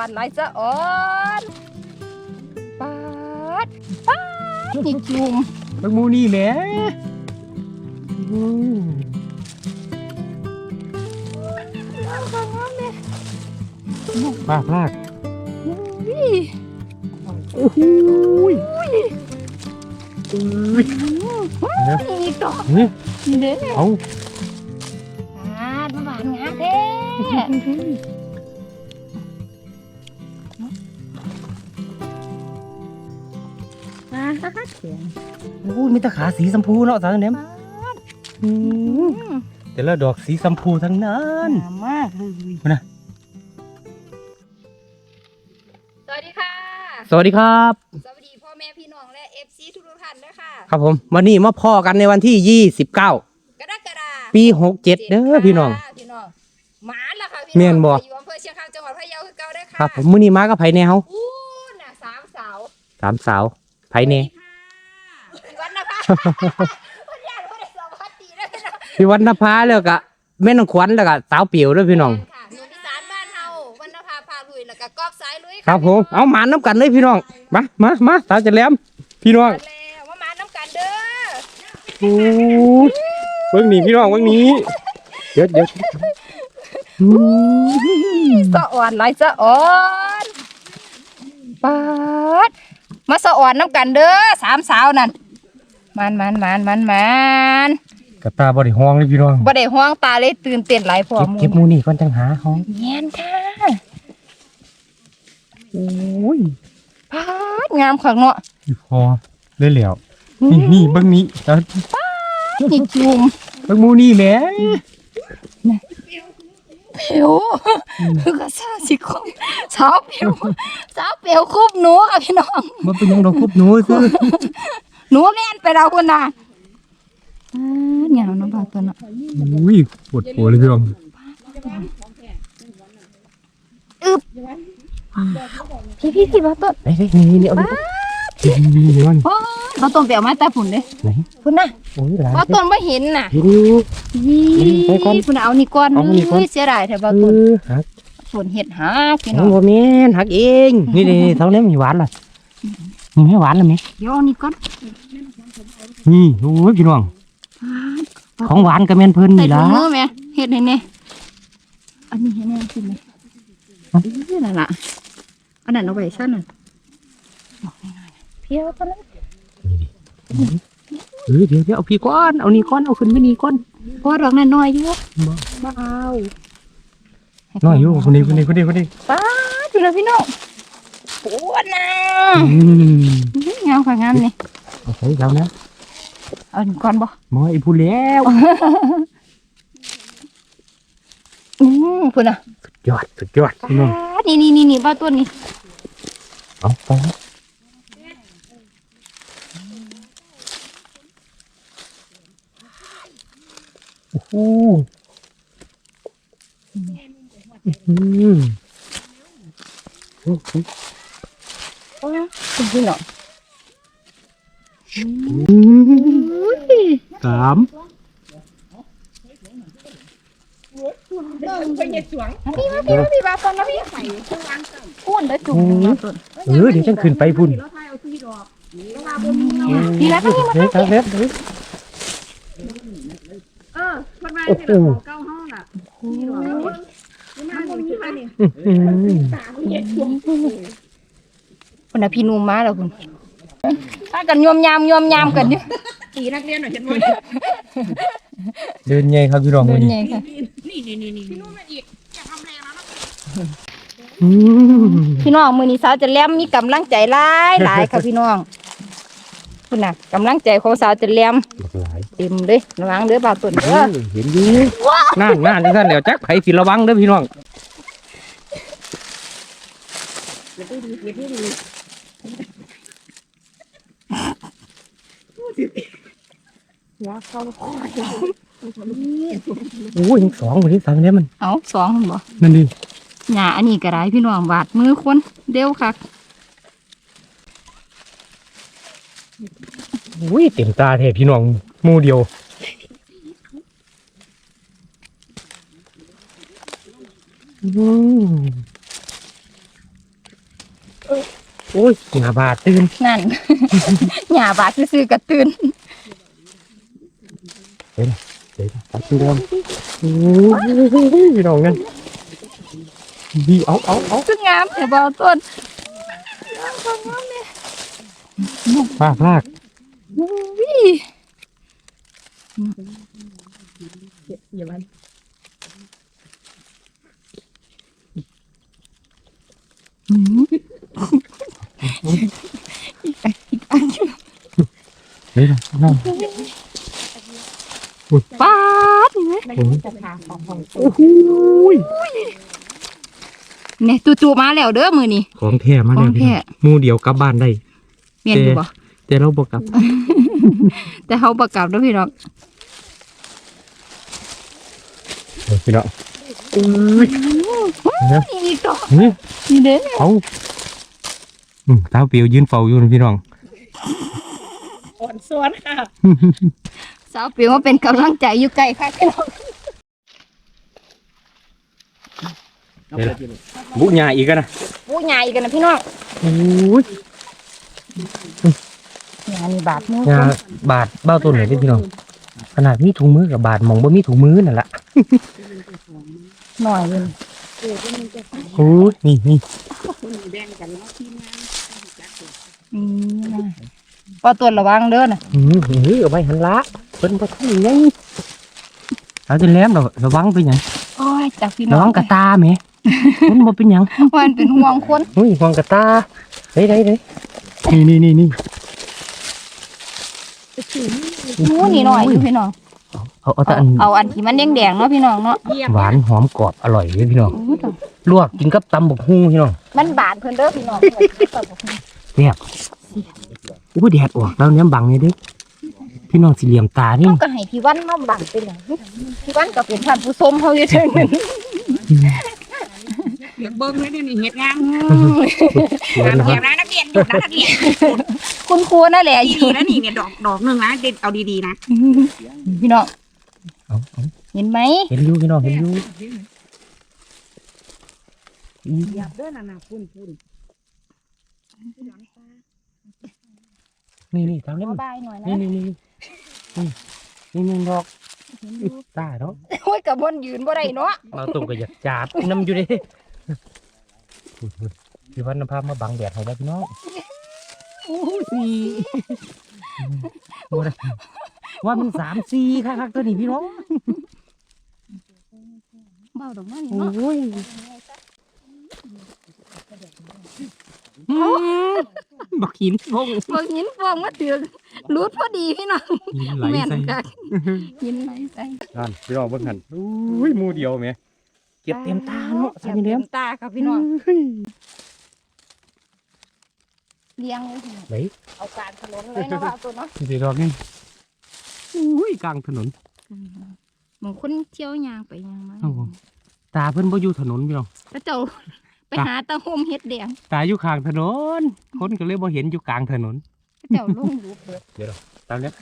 อนหลายสะอ่อนปาดปาดนี่จุ่มเบิ่งหมูนี่แหม่อืมงามค่ะงามเลยลากลากอุ้ยโอ้โหยอุ้ยนี่อีกดอกนี่นี่เด้เอาปาดมาหวานงามแท้ ปาดเขียนโอ้ยมีแตะขาสีชมพูเนาะสาวเนี่ยอืมแต่ละดอกสีชมพูทั้งนั้นงามมากเลยมานะสวัสดีค่ะ สวัสดีครับ สวัสดีพ่อแม่พี่น้องและ FC ทุกๆท่านด้วยค่ะครับผมวันนี้มาพ่อกันในวันที่29กรกฎาคมปี67เด้อพี่น้องพี่น้องหมาล่ะค่ะพี่แม่นบ่อยู่อำเภอเชียงคำจังหวัดพะเยาคือเก่าเด้อค่ะครับผมมื้อนี้มากับไผแนวอู้น่ะสามสาวสามสาวไผแนพี่วันนะ คะวันยานวันได้สวัสดีเด้อพี่น้องพี่วันนภาแล้วก็แม่นองขวัญแล้วก็สาวเปียวเด้วยพี่น้อง ค่ะหนุ่มอีสานบ้านเฮาวันนภาพาลุยแล้วก็กอบสายลุยะครับผม เอาหมาน้ำกันเลยพี่น้อง มามามาสาวจะแหลมพี่น้องมาแล้วมามาน้ำกันเด้อโอ้ยเบิ่งนี่พี่น้องเบิ่งนี้เดี๋ยวเดี๋ยวอืมสะอ่อนหลายสะอ่อนปาดมาสะอ่อนน้ำกันเด้อสามสาวนั่น มันมันมันมันมันกระตาบริห้องเลยพี่น้องบ่ได้ห่วงตาเลยตื่นเต้นหลายพอเก็บหมูเก็บหมูนี่ก่อนจังหาห้องแม่นค่ะโอ้ยพาดงามขังเนาะพอเลยแล้วนี่นี่เบิ่งนี้เอานี่จุ่มเบิ่งหมูนี่แหม่ผิวคือกระซ่าสิคงสาวผิวสาวเปียวคุบหนูค่ะพี่น้องมันเป็นหยังดอกคุบหนูซื้อ หนูเล่นไปเราคนน่ะปาดงามน้องบาตัวเนาะอุ้ยปวดหัวเลยพี่น้องพี่พี่พี่บาตัวเฮ้ยเฮ้ยนี่นี่เอาดินี่นี่นี่มันโอ้ยบาตัวเปียวมาแต่ฝุ่นเด้ไหนฝุ่นน่ะโอ้ยหลายบาตัวไม่เห็นน่ะเห็นอยู่ นี่ไปก่อนฝุ่นเอานี่ก่อนเอานี่ก่อน เฮ้ยเสียดายแถวบาเอตัวอหักฝุ่นเห็ดหาพี่น้น้อองงบ่แม่นหักเอง นี่นี่นี่เท่านี้มีหวานล่ะ มีให้หวานแล้วไหมเดี๋ยวเอานี่ก่อนนี่โอ้ยพี่น้อง ของหวานก็แม่นเพิ่นใส่นี่ถุล่ะงมือไหมเห็ดให้แน่อันนี้ให้แน่กินไหมฮะนี่นั่นล่ะอันนั้นเอาไว้ชั้นน่ะบอกหน่อยๆเพียวตอนนั้นเออเดี๋ยวเดี๋ยวเอาพี่ก้อน เอานี่ก้อน เอาขึ้นไปนี่ก้อนพอดอกนั้นน้อยอยู่บ่บ้าเอาน้อยอยู่คนนี้คนนี้คนนี้คนนี้ป้าดูเลยพี่น้อง ปวดนะอืมงามค่ะงามนี่เอาใส่แล้วนะเอาหนึ่งก้อนบ่หมอไอ้ผู้แล้วอืมพุ่นอะยอดสุดยอดพี่น้องป้านี่นี่นี่นี่บ้าตัวนี้เอาไปนะโอ้โหอืมโอ้โหโอ้ย คุณพี่น้องอืมสามพี่มาพี่มาพี่บ้วนะพี่ไข่พูดแล้จุ่มเออเดี๋ยวฉันขึ้นไปพุ่นนี่แล้วพี่มาเฮ้ยครับเฮ้ยเฮ้ยเออคนมาโอ้ที่โหเราเก้าห้องอะนี่หรอนี่มันมีมาเนี่ยอืมเขาเย็ดช่วง คุณน่ะพี่นุ่มมาแล้วคุณถ้ากันยอมยามยอมยามกันเนี่ยตีนักเรียนหน่อยเห็นไหมเดินไงครับพี่รองเดิวันนนี้ไงค่ะนี่นี่นี่นี่พี่นุ่มมาอีกอย่าทำแรงนะอืมพี่น้องมือนี้สาวจะแหล้มมีกำลังใจหลายหลายค่ะพี่น้องคุณน่ะกำลังใจของสาวจะแหล้มหลากหลายเต็มเลยระวังเด้อบ่าวตุนเด้อเห็นอยู่นั่นนั่นที่ท่านเดี๋ยวจักไผสิระวังเด้อพี่น้อง หัวเขาโอ้ยยังสองคนที่สามเนี่ยมันเอาสองหั่นบ่นั่นดิหญ้าอันนี้ก็ได้พี่น้องบาดมือคนเดียวค่ะโอ้ยเต็มตาแท้พี่น้องหมู่เดียวอืม โอ้ยหน้าบาดตื่นนั่นหญ้าบาดซื่อๆกระตื่นเดี๋ยวตัดเดิมโอ้ยพี่น้องนั่นดีเอาเอาเอาคืองามแต่บ่เอาต้นลากลากวิอย่ามัน เดี๋ยวนั่งป๊าดนี่ไหมจะพาของโอ้โหเนี่ยจู่ๆมาแล้วเด้อมือนี่ของแท้มาขแล้อวงพี่แท้น้องหมูเดียวกลับบ้านได้ เมียนอยู่บ่แต่เราบอกลับแต่เขาประกลับเด้อพี่น้องพี่น้องอุ้ย อีกดอกนี่เด้อเอา อืมเท้าเปียวยืนเฝ้าอยู่นะพี่น้อง อ่อนซ้อนค่ะ สาวเปียวมาเป็นกำลังใจอยู่ไกลค่ะพี่น้องเดี๋ยว บุญญาอีกแล้วนะผู้ใหญ่กันนะพี่น้องอุ้ยหญ้านี่บาดมือญาบาดเบ้าต้นไหนพี่น้องขนาดมีถุงมือกับบาดหมองบ่มีถุงมือนั่นแหละหน่อยเลยเออที่มันจะใส่โอ้ยนี่นี่คนแบ่งกันเนาะทีมงาน นี่นะ ปอตัวระวังเด้อน่ะอืมนี่เอาไว้หันละเพิ่นบ่ทันยังเอาจะแหลมเราระวังไปหยังโอ้ยจากพี่น้ระองวังกระตาแหมมันบ่เป็นหยังมันเป็นห่วงคนอุ้ยระวังกระตาเด้เด้เด้นี่นี่นี่นี่หมูนี่หน่อยอยู่พี่น้อง เอาเอาแต่อันเอาอันที่มันแดงๆเนาะพี่น้องเนาะเยี่ยมหวานหอมกรอบอร่อยเลยพี่น้องอู้ตายลวกกินกับตำบักฮุ่งพี่น้อง มันบาดเพิ่นเด้อพี่น้อง อู้แดดออกแล้วเนี้ยบังนี่เด้พี่น้องสิเหลี่ยมตานี่เขาก็ให้พี่วันมาบังเป็นหยังพี่วันก็เป็นท่านผู้ชมเฮาอยู่เทิงนั้นเดี๋ยวเบิ้งเลยเดี๋ยวนี้เฮ็ดงานเดี๋ยวงานนะคเก็รับบนะนักเรียนอยู่นะนักเรียนคุณครูนั่นแหละอดียู่ๆนะนี่เนี่ยดอกดอกหนึงนะเด็ดเอาดีๆนะพี่น้องเอาเอาเห็นไหมเห็นอยู่พี่น้องเห็นอยู่หยับเด้อน่ะนะพุ่นพุ่น นี่นี่ตามนี้ขอบ่ายหน่อยนะนี่นี่นี่นี่นี่นี่ดอกตาเนาะโอ้ยกับบนยืนบ่ได้เนาะเราตรงก็อยากจับน้ำอยู่เดิพี่วันนำพามาบังแดดให้ได้พี่น้องโอ้ยสี่บ่ได้ว่ามันสามสี่คักๆตัวนี้พี่น้องเบาดอกนั่นโอเนาะ้ย บักหินฟงบ่หินฟองมาถึงรูดพอดีพี่น้องหินไหลแม่นใส่คักหินไหลใส่นั่นพี่น้องเบิ่งหันอุ้ยหมูเดียวแหมเก็บเต็มตาเนาะเก็สาบมีเต็เลี้ยมมตาครับพี่น้องเฮ้ยเลี้ยงเลยพี่น้องไหนเอาการถนนเลยเนาะว่าตัวเนาะสีดอกนี่อุ้ยกลางถนนเหมือนคนเที่ยวยางไปยางมาครับผมตาเพิ่นบ่อยู่ถนนพี่น้อง แล้วเจ้า ไปหาตาโฮมเฮ็ดแดงตาอยู่ข้างถนน คนก็เลยบ่เห็นอยู่กลางถนนแล้วเจ้าลงรูปเบิดตามแล้ว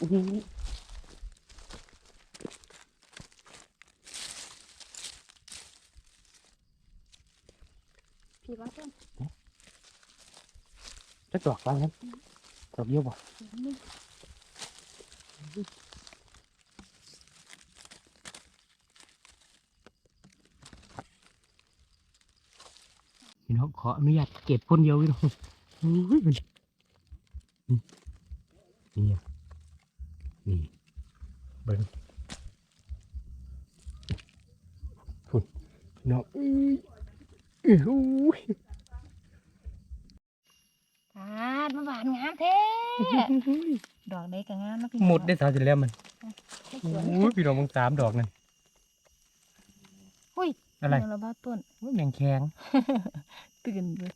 พี่ว่าเพิ่นจะดอกบ้างครับดอกเดียวบ่ พี่น้องขออนุญาตเก็บคนเดียวพี่น้องอุ้ยมันนี่นี่อะนี่เบิ้งพุ่นพี่น้องอุ้ยอุ้ยตาดมาหวานงามแท้ดอกได้ก็งามเนาะพี่หมดได้สาวจะแล้วมันสวนโอ้ยพี่น้องมึงสามดอกนั่น อุ้ยอะไรเดี๋ยวเราบ้าต้นโอ้ยแมงแข็งตื่นเลย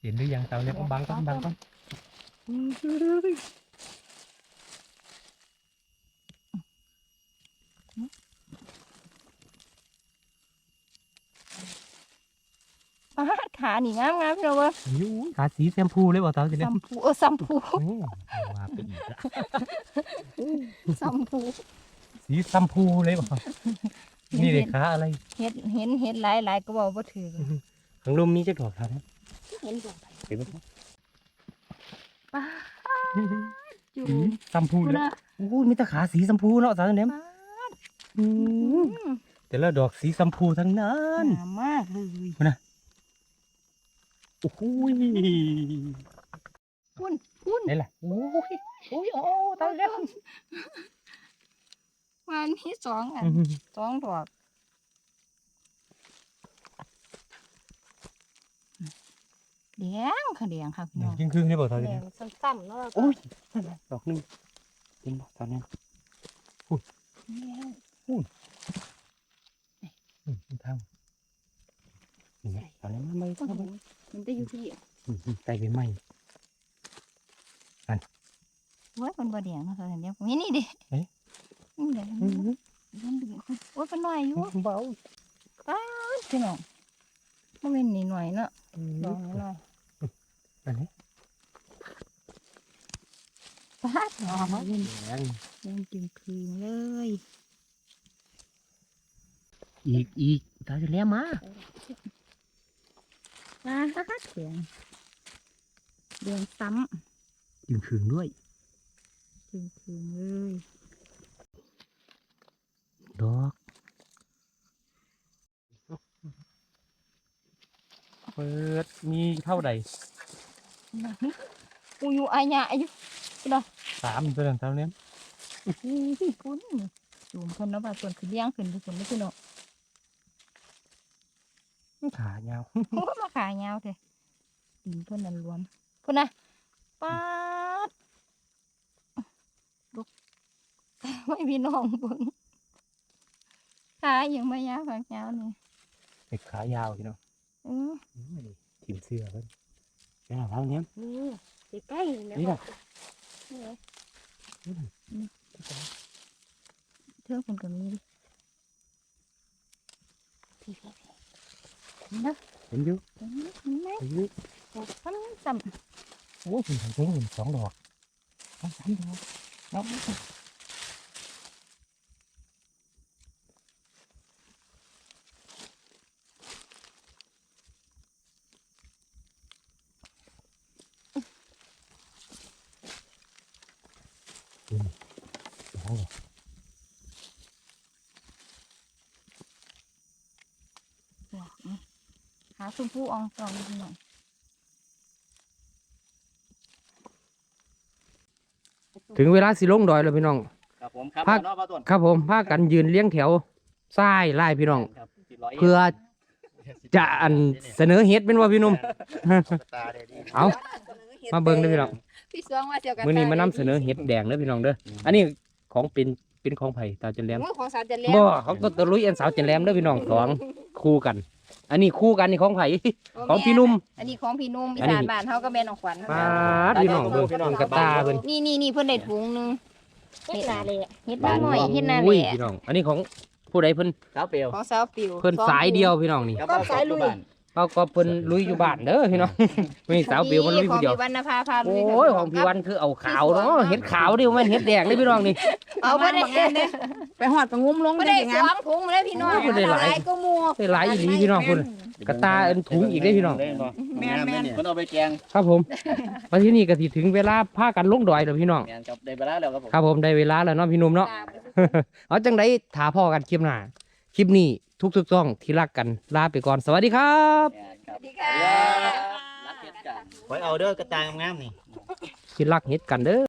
เห็นหรือยังสาวเนี่ยบังก่อนบังก่อน ปา ดขานี่งามงามพี่น้องเว้ยยูขาสีแชมพูเลยบ่สาวจะแล้วซัมพูเออซัมพูโอ้ว่าไปอีกละซัมพูสีแชมพูเลยบ่นี่เลยขาอะไรเฮ็ดเห็นเฮ็ดหลายหลายก็บอกว่าถือข้างลมมีจักดอกครับเห็นดอกเห็นไหมป้าจูอืมสัมพูคุณแล้วนะโอ้ยมีแตาขาสีสัมพูเนาะสาวเนมป้าอือืมมแต่ละดอกสีสัมพูทั้งนั้นงามมากเลย โอ้โหพุ่นพุ่นนี่แหละโอ้ยโอ้ยโอ้ตายแล้วมันมีสองอันสองดอกแดงค่ะแดงค่ะพี่น้องครึ่งครึ่งๆได้บอกสาวแดเนงมสั้นๆแล้วก็โอ้ยนั่นแหละดอกหนึงเห็นบอกสาวเนมแดงอืมทางนี่ไงสาวเนมมาไม่โอ้ทำโหไมมันจะอยู่ที่อืมไตไปไหมโอ้ยมันบ่แดงเนาะค่ะเดี๋ยวนี่นี่ดิเอ๊ะนี่เดี๋ยวมันมันดึงโอ้ยเป็นหน่อยอยู่เบาพี่น้องมันเป็นนิดหน่อยเนาะดอกน้อยอันนี้ๆป้าดดอกมันแดงยังจึงคืนเลย อีกอีกสาวจะแล้วมา ป้าดเสียงเดือนซ้จึงคืนด้วยำจึงคืนเลยดอกเปิดมีเท่าใดกูอยู่อายะอายุสามตัวนั้นเท่านี้อู้คุณจูมคนเนาะบ่าส่วนคือเลี้ยงขึ้นทุกคนเลยพี่น้อง ขายาวโอ้ยมาขายาวเถอะดินเพิ่นนั่นรวมพุ่นนะป้าดลูกไม่พี่น้องเบิ่งขาอย่างมายาวขายาวนี่เด็กขายาวพี่น้องเออทีมเสื้อเพิ่นเป็นอะไรเท่านี้นี่ใกล้ๆเลยนี่แหละเธอคนกับมีดิพี่ พี่พี่นะเห็นอยู่เห็นไหมเห็นไหม เห็นอยู่ ดอกซ้ำซ้ โอ้ยผมเห็นเห็นสองดอกสองสามดอกเนาะอืมสองดอกำดอกนี่หาชมพู่ อองตองพี่น้องถึงเวลาสิลงดอยแล้วพี่น้อง ครับผมครับภาค เนาะป้าต้นครับผมพากันยืนเลี้ยงแถวซ้ายไล่พี่น้อง ครับสิร้ยเพื่อจะอันเสนอเฮ็ดเป็นว่าพี่หนุ่ม ตาได้ดีเอา มาเบิ่งเด้อพี่น้องพี่สวงว่าเสียวกันมื้อนี้มานำเสนอเฮ็ดแดงเด้อพี่น้องเด้ออันนี้ของเป็นเป็นของไผ่ตาจันแหลมโอ้ยของสาวจะเลี้ยงบ่เขาก็ตะลุยอันสาวจันแหลมเด้อพี่น้องสองคู่กัน อันนี้คู่กันนี่ของไผ่ ของพี่หนุ่ม อันนี้ของพี่นุ่มอีอันนี้สานบ้านเฮาก็แม่นของขวัญปาดพี่น้องเบิ่งเบิ่งกระตาเพิ่นนี่นี่นี่เพิ่นได้ถุงหนึงเฮ็ดนาเลยเฮ็ดบ้านหน่อยเฮ็ดนาแหอุ้ยละพี่น้อง อันนี้ของผู้ใดเพิ่น สาวเปรียวของสาวปิวเพิ่นสายเดียวพี่น้องนี่ กับป้าสายลุย เขาก็เพิ่นลุยอยู่บ้านเด้อพี่น้องมีสาวเปียวมันลุยขอผู้งเดียวพี่วรรณภาพาลุโอ้ยของพี่วันคือเอาขาวเนาะเฮ็ดขาวดิมันเฮ็ดแดงเลยพี่น้องนี่เอาบ่ได้ไปหอดไปงุ้มลงบ่ได้สองถุงเลยพี่น้องบ่ได้หลายก็หมู่ได้หลายอีหลีพี่น้องพุ่นกระตาอันถุงอีกเด้อพี่น้องแม่นแม่นเพิ่นเอาไปแกงครับผมมาที่นี่ก็สิถึงเวลาพากันลงดอยแล้วพี่น้องแม่นครับได้เวลาแล้วครับผมครับผมได้เวลาแล้วเนาะพี่หนุ่มเนาะเอาจังไดถาพ่อกันคลิปหน้าคลิปนี้ ทุกๆช่องที่รักกันลาไปก่อนสวัสดีครับแม่นครับ สวัสดีค่ะ รักเฮ็ดกันไว้เอาเด้อกระจายงามๆนี่ ที่รักเฮ็ดกันเด้อ